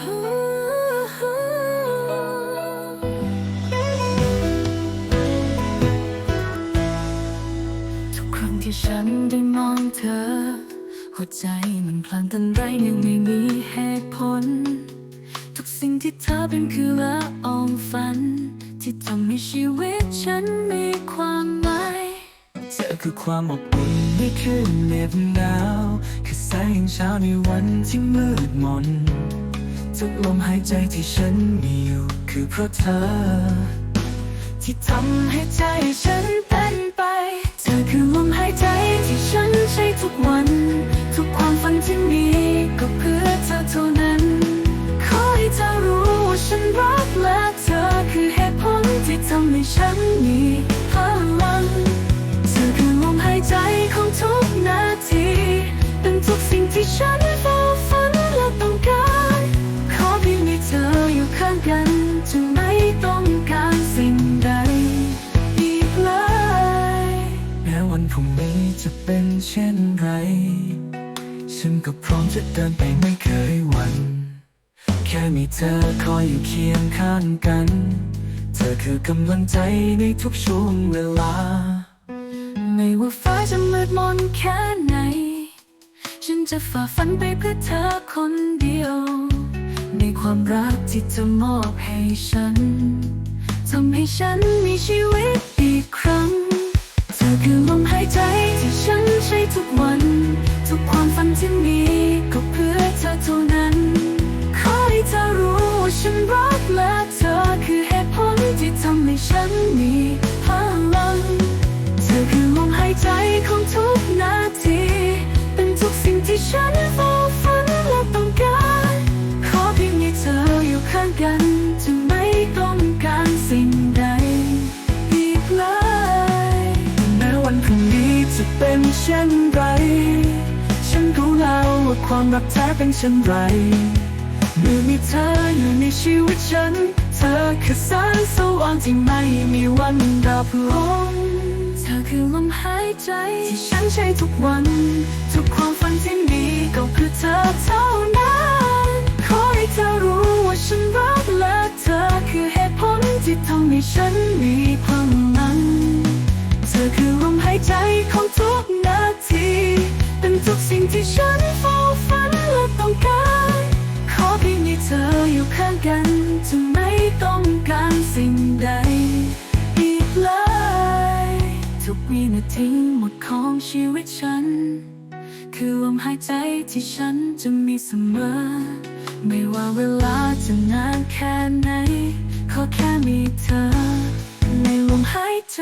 ทุกครั้งที่ฉันได้มองเธอ หัวใจมันพลันตันไรยังไม่มีเหตุผล ทุกสิ่งที่เธอเป็นคือละอองฝัน ที่ทำให้ชีวิตฉันมีความหมายเธอคือความอบอุ่นในคืนเหน็บหนาว คือแสงเช้าในวันที่มืดมน ทุกลมหายใจที่ฉันมีอยู่คือเพราะเธอ ที่ทำให้ใจฉันเป็นไป เธอคือลมหายใจที่ฉันใช้ทุกวัน ทุกความฝันที่มีก็เพื่อเธอเท่านั้น ขอให้เธอรู้ว่าฉันรักและเธอคือเหตุผลที่ทำให้ฉันมี พรุ่งนี้จะเป็นเช่นไร ฉันก็พร้อมจะเดินไปไม่เคยหวั่น แค่มีเธอคอยอยู่เคียงข้างกัน เธอคือกำลังใจในทุกช่วงเวลา ไม่ว่าฟ้าจะมืดมนแค่ไหน ฉันจะฝ่าฟันไปเพื่อเธอคนเดียว ในความรักที่เธอมอบให้ฉันทำให้ฉันมีชีวิตอีกครั้ง อคือลมหายใจที่ฉันใช้ทุกวัน ทุกความฝันที่มีก็เพื่อเธอเท่านั้น ขอให้เธอรู้ว่าฉันรักและเธอคือเหตุผลที่ทำให้ฉันมี ฉันรู้แล้วว่าความรักแท้เป็นเช่นไรเมื่อมีเธออยู่ในชีวิตฉัน เธอคือแสงสว่างที่ไม่มีวันดับลงเธอคือลมหายใจที่ฉันใช้ทุกวัน ทุกความฝันที่มีก็เพื่อเธอเท่านั้น ขอให้เธอรู้ว่าฉันรักและเธอคือเหตุผลที่ทำให้ฉันมีพลังเธอคือลมหายใจของทุก สิ่งที่ฉันเฝ้าฝันและต้องการ ขอเพียงมีเธออยู่ข้างกัน จะไม่ต้องการสิ่งใด อีกเลย ทุกวินาทีหมดของชีวิตฉัน คือลมหายใจที่ฉันจะมีเสมอ ไม่ว่าเวลาจะนานแค่ไหน ขอแค่มีเธอ ในลมหายใจ